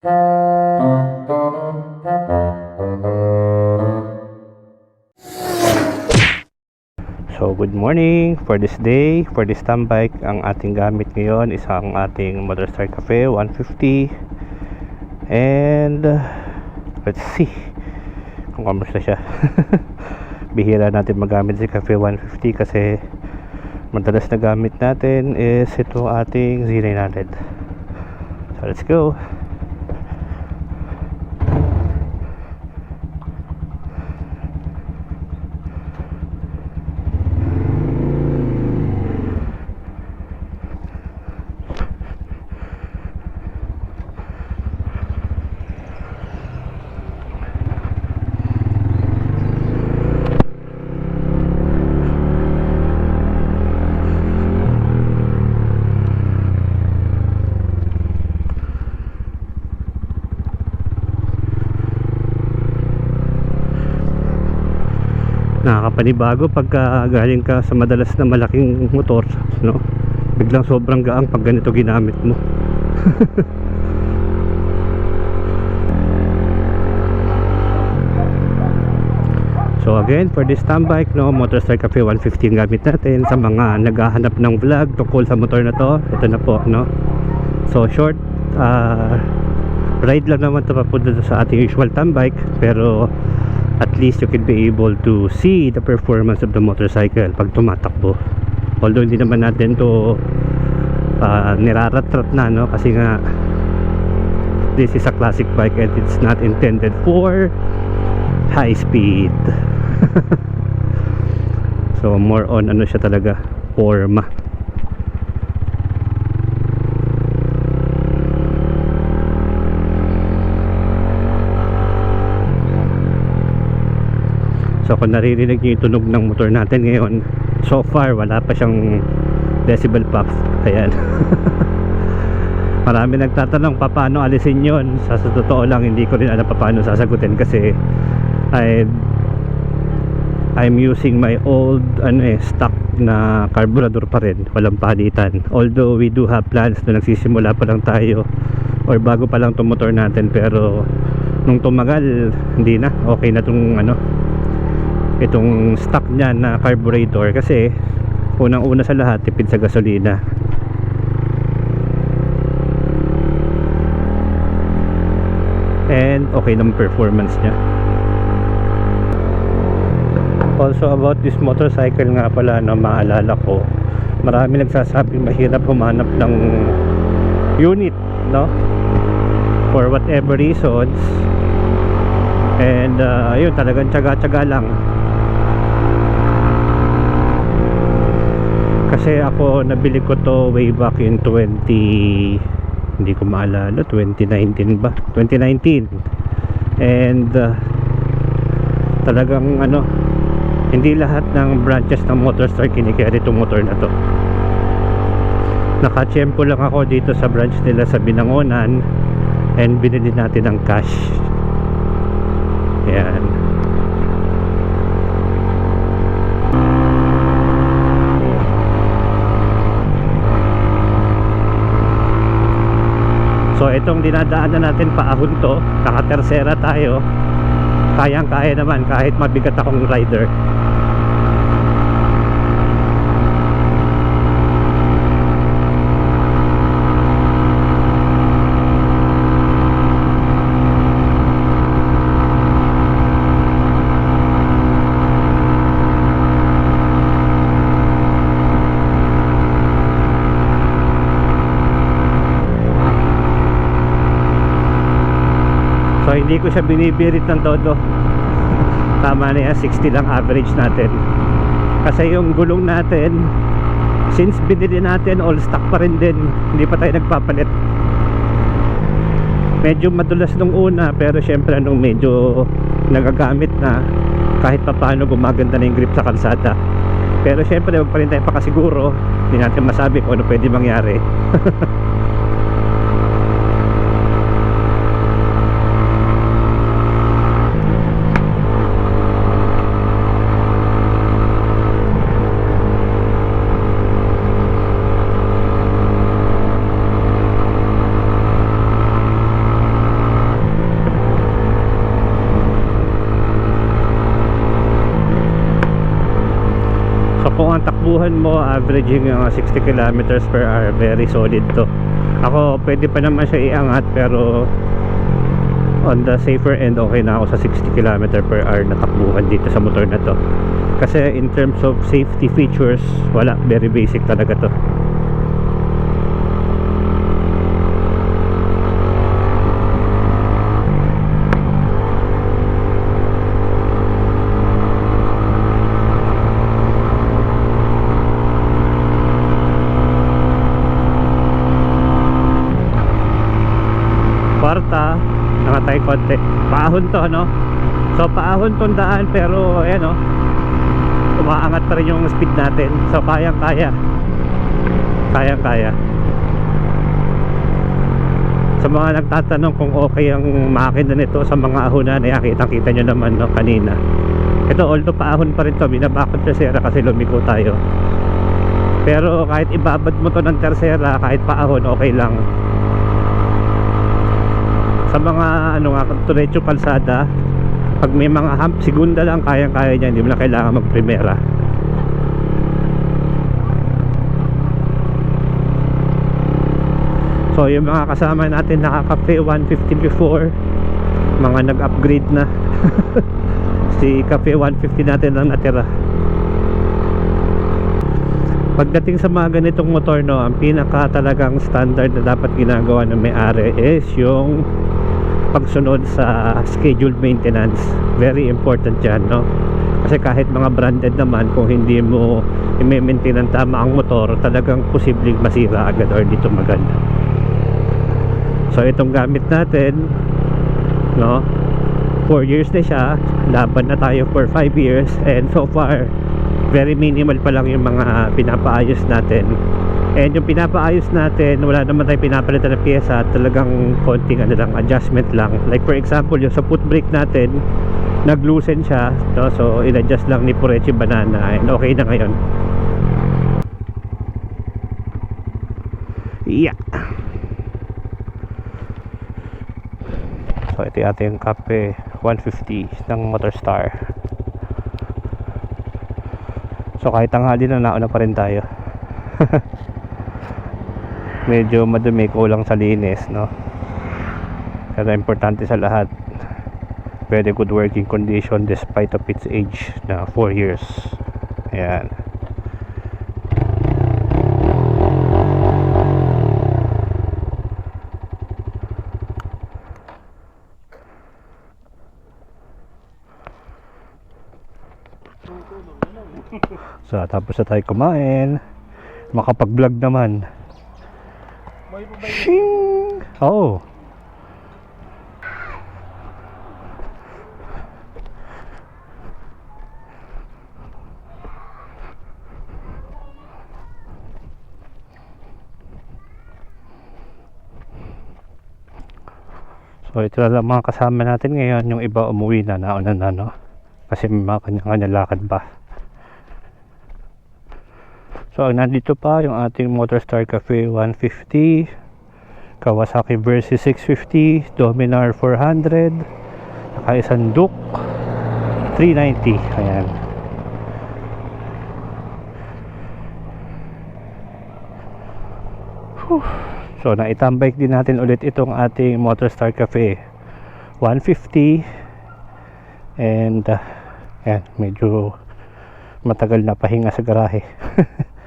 So good morning for this day, for this time bike, ang ating gamit ngayon is ang ating Motorstar Cafe 150 and let's see kung kamusta siya. Bihira natin magamit si Cafe 150 kasi madalas na gamit natin is ito ating Z900 so let's go nakakapanibago pagka galing ka sa madalas na malaking motor no biglang sobrang gaang pag ganito ginamit mo So again, for this time bike, no, Motorstar Cafe 150 ang gamit natin sa mga naghahanap ng vlog tungkol sa motor na to. Ito na po, no. So short uh, ride lang naman ito papunta sa ating usual time bike pero at least you can be able to see the performance of the motorcycle pag tumatakbo. Although hindi naman natin to uh, niraratrat na no? Kasi nga this is a classic bike and it's not intended for high speed. So more on ano siya talaga forma So kung naririnig niyo yung tunog ng motor natin ngayon So far wala pa siyang decibel puff Ayan. Marami nagtatanong pa paano alisin yon sa, sa totoo lang hindi ko rin alam pa paano sasagutin kasi I I'm using my old ano eh, stock na carburetor pa rin. Walang palitan. Although we do have plans na nagsisimula pa lang tayo or bago pa lang itong motor natin pero nung tumagal hindi na. Okay na itong ano itong stock niya na carburetor kasi unang una sa lahat tipid sa gasolina. And okay naman performance niya. Also about this motorcycle nga pala na maalala ko marami nagsasabing mahirap humanap ng unit no? For whatever reasons. And uh, yun talagang tsaga-tsaga lang kasi ako nabili ko to way back in 20 hindi ko maalala 2019 ba? 2019 and uh, talagang ano hindi lahat ng branches ng Motorstar kinikerry itong motor na to. Nakachempo lang ako dito sa branch nila sa Binangonan and binili natin ng cash. Yan itong dinadaanan natin paahon to Naka-tersera tayo. Kayang kaya naman kahit mabigat akong rider hindi ko siya binibirit ng todo. Tama na yan 60 lang average natin. Kasi yung gulong natin Since binili natin all stock pa rin din. Hindi pa tayo nagpapalit. Medyo madulas nung una Pero syempre nung medyo Nagagamit na Kahit pa paano gumaganda na yung grip sa kalsada. Pero syempre wag pa rin tayo pakasiguro. Hindi natin masabi kung ano pwede mangyari mo averaging mga 60 kilometers per hour. Very solid to. Ako pwede pa naman siya iangat pero on the safer end okay na ako sa 60 km per hour na takbuhan dito sa motor na to. Kasi in terms of safety features wala. Very basic talaga to nakatay konti. Paahon to no? So paahon tong daan pero ayan no? Umaangat pa rin yung speed natin. So kayang kaya kayang kaya sa mga nagtatanong kung okay ang makina nito sa mga ahonan eh kitang kita nyo naman no kanina. Ito although paahon pa rin to binabakot tercera kasi lumiko tayo. Pero kahit ibabad mo to ng tercera kahit paahon okay lang sa mga ano nga turetso kalsada pag may mga hump segunda lang kayang kaya niya hindi mo na kailangan mag primera so yung mga kasama natin nakaka-cafe 150 before mga nag-upgrade na. Si cafe 150 natin lang natira. Pagdating sa mga ganitong motor no ang pinaka talagang standard na dapat ginagawa ng may-ari is yung pagsunod sa scheduled maintenance. Very important yan no? Kasi kahit mga branded naman kung hindi mo i-maintain ng tama ang motor talagang posibleng masira agad or dito maganda. So itong gamit natin no? 4 years na siya laban na tayo for 5 years and so far very minimal pa lang yung mga pinapaayos natin and yung pinapaayos natin wala naman tayo pinapalitan ng pyesa talagang konting ano lang adjustment lang. Like for example yung sa foot brake natin nag-loosen siya no? so in-adjust lang ni Purechi Banana and okay na ngayon. Yeah. So ito yung ating kape 150 ng Motorstar so kahit tanghali na nauna pa rin tayo medyo madumi kulang sa linis no pero importante sa lahat very good working condition despite of its age na 4 years ayan So, tapos na tayo kumain. Makapag-vlog naman. Shing! Oh. So ito na lang mga kasama natin ngayon Yung iba umuwi na nauna na no Kasi may mga kanya-kanya lakad pa So nandito pa yung ating Motorstar Cafe 150 Kawasaki Versys 650 Dominar 400 Saka isang Duke 390 Ayan. So naitambike din natin ulit itong ating Motorstar Cafe 150 and uh, yan medyo matagal na pahinga sa garahe